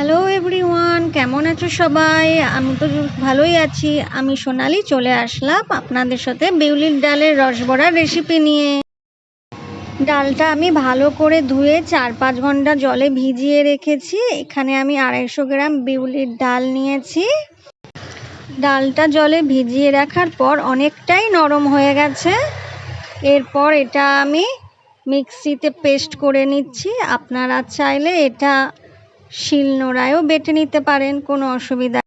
Hello everyone কেমন আছো সবাই? আমি তো ভালোই আছি। আমি সোনালি চলে আসলাম আপনাদের সাথে বিউলির ডালের রসবড়ার রেসিপি নিয়ে। ডালটা আমি ভালো করে ধুয়ে চার পাঁচ ঘণ্টা জলে ভিজিয়ে রেখেছি। এখানে আমি আড়াইশো গ্রাম বিউলির ডাল নিয়েছি। ডালটা জলে ভিজিয়ে রাখার পর অনেকটাই নরম হয়ে গেছে। এরপর এটা আমি মিক্সিতে পেস্ট করে নিচ্ছি। আপনারা চাইলে এটা শিলনোড়ায়ও বেটে নিতে পারেন, কোনো অসুবিধা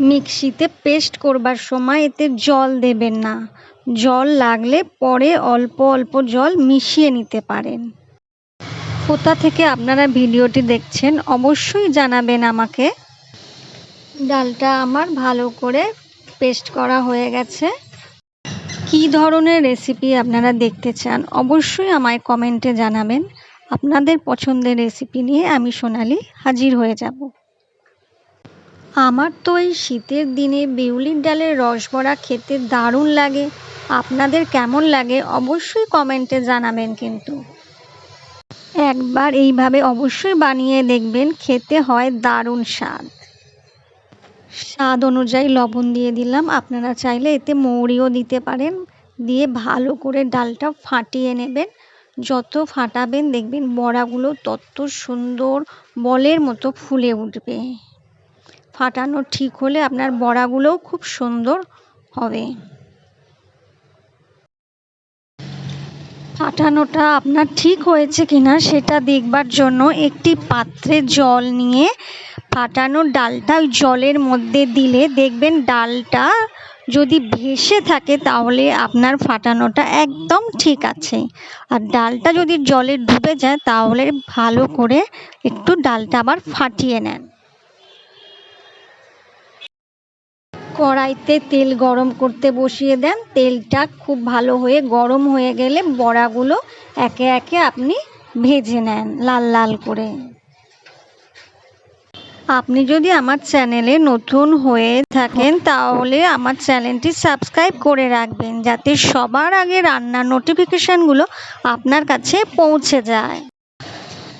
মিক্সিতে পেস্ট করবার সময় এতে জল দেবেন না। জল লাগলে পরে অল্প অল্প জল মিশিয়ে নিতে পারেন। কোথা থেকে আপনারা ভিডিওটি দেখছেন অবশ্যই জানাবেন আমাকে। ডালটা আমার ভালো করে পেস্ট করা হয়ে গেছে। কি ধরনের রেসিপি আপনারা দেখতে চান অবশ্যই আমায় কমেন্টে জানাবেন। আপনাদের পছন্দের রেসিপি নিয়ে আমি সোনালি হাজির হয়ে যাব। আমার তো এই শীতের দিনে বিউলির ডালের রসবড়া খেতে দারুণ লাগে। আপনাদের কেমন লাগে অবশ্যই কমেন্টে জানাবেন কিন্তু। একবার এইভাবে অবশ্যই বানিয়ে দেখবেন, খেতে হয় দারুণ স্বাদ। স্বাদ অনুযায়ী লবণ দিয়ে দিলাম। আপনারা চাইলে এতে মৌরিও দিতে পারেন। দিয়ে ভালো করে ডালটা ফাটিয়ে নেবেন। যত ফাটাবেন দেখবেন বড়াগুলো তত সুন্দর বলের মতো ফুলে উঠবে। ফাটানো ঠিক হলে আপনার বড়াগুলোও খুব সুন্দর হবে। ফাটানোটা আপনার ঠিক হয়েছে কিনা সেটা দেখবার জন্য একটি পাত্রে জল নিয়ে ফাটানো ডালটা জলের মধ্যে দিলে দেখবেন ডালটা যদি ভেসে থাকে তাহলে আপনার ফাটানোটা একদম ঠিক আছে। আর ডালটা যদি জলে ডুবে যায় তাহলে ভালো করে একটু ডালটা আবার ফাটিয়ে নেন। কড়াইতে তেল গরম করতে বসিয়ে দেন। তেলটা খুব ভালো হয়ে গরম হয়ে গেলে বড়াগুলো একে একে আপনি ভেজে নেন লাল লাল করে। আপনি যদি আমার চ্যানেলে নতুন হয়ে থাকেন, তাহলে আমার চ্যানেলটি সাবস্ক্রাইব করে রাখবেন, যাতে সবার আগে রান্নার নোটিফিকেশানগুলো আপনার কাছে পৌঁছে যায়।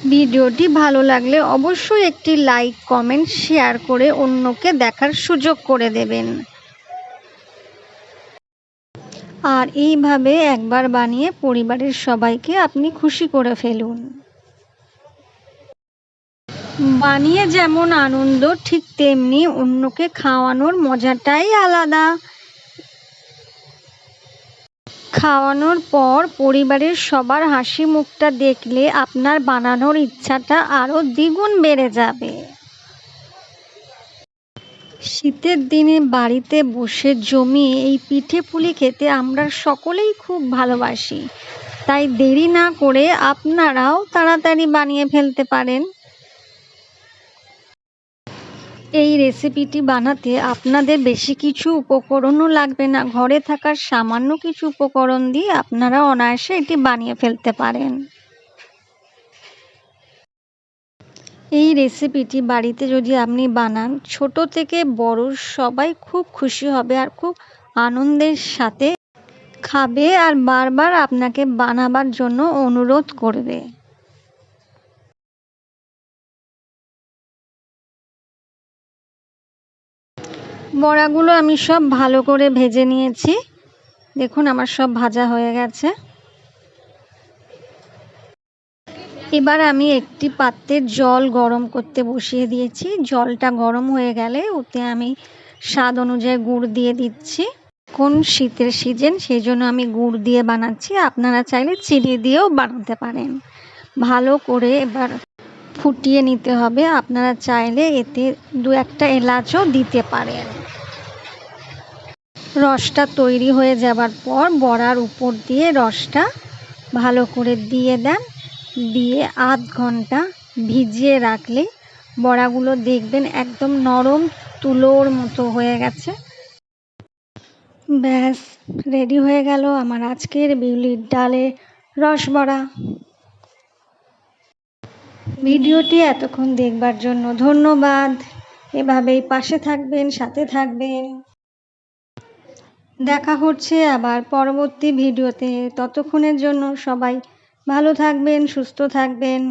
ভিডিওটি ভালো লাগলে অবশ্যই একটি লাইক, কমেন্ট, শেয়ার করে অন্যকে দেখার সুযোগ করে দেবেন। আর এইভাবে একবার বানিয়ে পরিবারের সবাইকে আপনি খুশি করে ফেলুন। বানিয়ে যেমন আনন্দ, ঠিক তেমনি অন্যকে খাওয়ানোর মজাটাই আলাদা। খাওয়ানোর পর পরিবারের সবার হাসি মুখটা দেখলে আপনার বানানোর ইচ্ছাটা আরও দ্বিগুণ বেড়ে যাবে। শীতের দিনে বাড়িতে বসে জমিয়ে এই পিঠে পুলি খেতে আমরা সকলেই খুব ভালোবাসি। তাই দেরি না করে আপনারাও তাড়াতাড়ি বানিয়ে ফেলতে পারেন। এই রেসিপিটি বানাতে আপনাদের বেশি কিছু উপকরণও লাগবে না। ঘরে থাকার সামান্য কিছু উপকরণ দিয়ে আপনারা অনায়াসে এটি বানিয়ে ফেলতে পারেন। এই রেসিপিটি বাড়িতে যদি আপনি বানান, ছোট থেকে বড় সবাই খুব খুশি হবে আর খুব আনন্দের সাথে খাবে আর বারবার আপনাকে বানাবার জন্য অনুরোধ করবে। বড়াগুলো আমি সব ভালো করে ভেজে নিয়েছি। দেখুন, আমার সব ভাজা হয়ে গেছে। এবার আমি একটি পাত্রে জল গরম করতে বসিয়ে দিয়েছি। জলটা গরম হয়ে গেলে ওতে আমি স্বাদ অনুযায়ী গুড় দিয়ে দিচ্ছি। কোন শীতের সিজন, সেই জন্য আমি গুড় দিয়ে বানাচ্ছি। আপনারা চাইলে চিনি দিয়েও বানাতে পারেন। ভালো করে এবার ফুটিয়ে নিতে হবে। আপনারা চাইলে এতে দু একটা এলাচও দিতে পারেন। রসটা তৈরি হয়ে যাবার পর বড়ার উপর দিয়ে রসটা ভালো করে দিয়ে দেন। দিয়ে আধ ঘণ্টা ভিজিয়ে রাখলে বড়াগুলো দেখবেন একদম নরম তুলোর মতো হয়ে গেছে। ব্যাস, রেডি হয়ে গেল আমার আজকের বিউলির ডালে রস বড়া। ভিডিওটি এতক্ষণ দেখবার জন্য ধন্যবাদ। এভাবেই পাশে থাকবেন, সাথে থাকবেন। দেখা হচ্ছে আবার পরবর্তী ভিডিওতে। ততক্ষণের জন্য সবাই ভালো থাকবেন, সুস্থ থাকবেন।